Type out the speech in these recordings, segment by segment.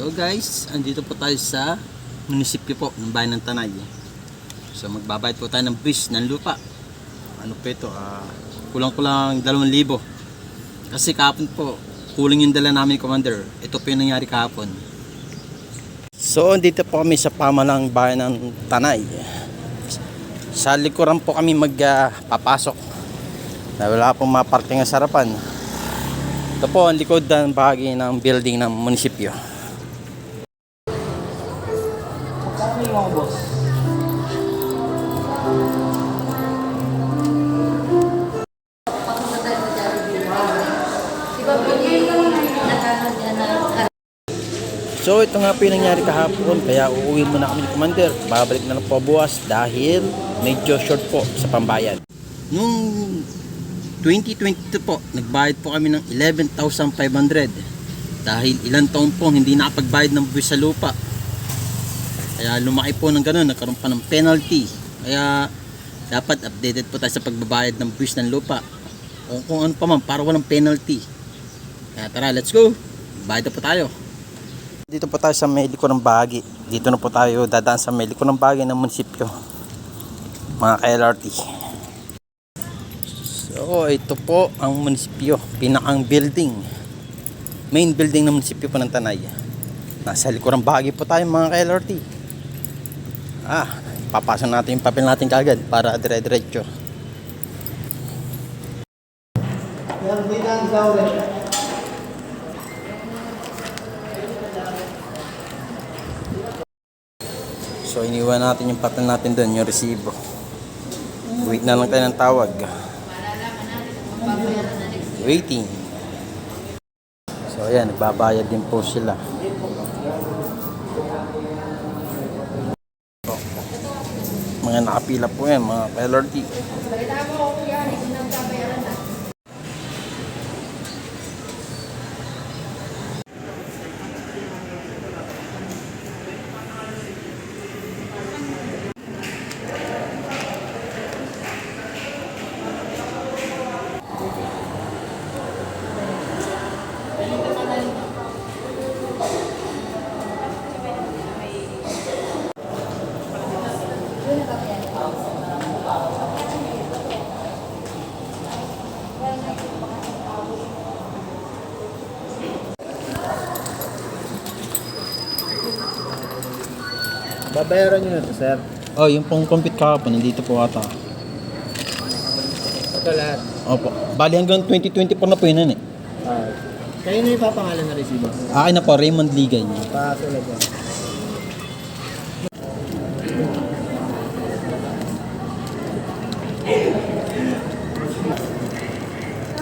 So guys, andito po tayo sa munisipyo po ng bayan ng Tanay. So magbabayad po tayo ng buwis ng lupa. Ano po ito? ah, kulang-kulang 2,000. Kasi kahapon po, kulang yung dala namin commander. Ito po yung nangyari kahapon. So andito po kami sa pamalang bayan ng Tanay. Sa likuran po kami magpapasok. na wala pong maparking sa harapan. Ito po ang likod ng bahagi ng building ng munisipyo. So ito nga po yung nangyari kahapon kaya uuwi muna kami ni Commander. Babalik na lang po bukas dahil medyo short po sa pambayad. Nung 2022 po, nagbayad po kami ng 11,500 dahil ilang taon po hindi nakapagbayad ng buwis sa lupa. Kaya lumaki po ng ganun, nagkaroon pa ng penalty. Kaya dapat updated po tayo sa pagbabayad ng buwis ng lupa. O kung ano pa man, para walang penalty. Kaya tara, let's go! Bayad po tayo. Dito po tayo sa Meliko ng Bahagi. Dito na po tayo dadaan sa Meliko ng Bahagi ng munisipyo. Mga ka-LRT. So, ito po ang munisipyo. Pinakang building. Main building ng munisipyo po ng Tanay. Nasa likurang bahagi po tayo mga ka-LRT. Ah, papasok natin yung papel natin kagad para dire-diretso. Yan, di lang So, iniwan natin yung papel natin doon, yung resibo. Wait na lang tayo ng tawag. Waiting. So, ayan, nagbabayad din po sila. Mga nakapila po yan, mga LRT. Babayaran nyo na to, sir. Oh, yung pong compute kahapon, nandito po ata. Ito lahat. Opo. Bali hanggang 2024 na po yun, eh. Ah, kayo na ipapangalan na resibo. Akin na po, Raymond Ligay. Pasulat yan.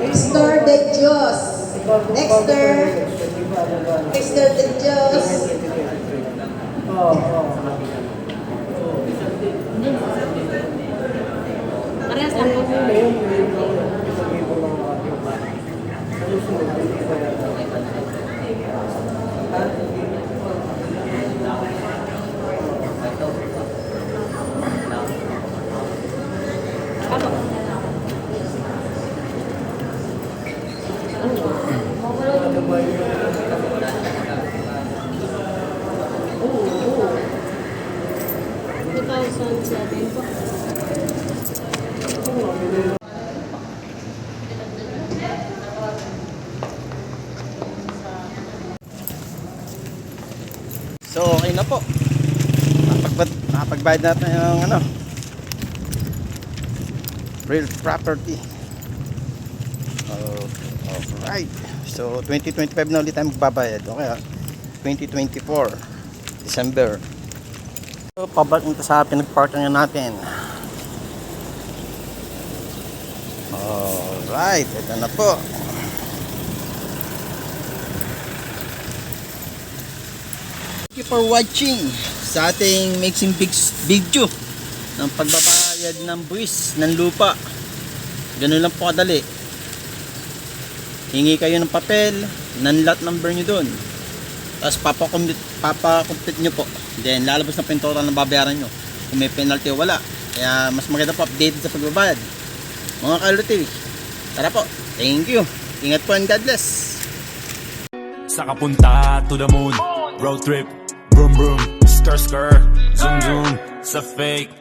Nestor de Dios. Nestor de Dios. Oo. Oh, Sa kapitan. Parehas lang po. Ano ba yun? So, okay na po. Nakapag nakapagbayad natin yung ano, real property. Oh, alright. So, 2025 na ulit tayo magbabayad. Okay ha? 2024, December. So, pabalik na sa pinagparking natin. Alright, ito na po. Thank you for watching sa ating mixing big video ng pagbabayad ng buwis ng lupa. Ganun lang po kadali. Hingi kayo ng papel, ng lot number nyo doon. Tapos papakomplete, papakomplete nyo po. Then lalabas na total na babayaran nyo. Kung may penalty o wala. Kaya mas maganda po updated sa pagbabayad. Mga kalutiwi, tara po. Thank you. Ingat po and God bless. Sa kapunta to the moon Road trip Vroom vroom Skr skr Zoom zoom Sa fake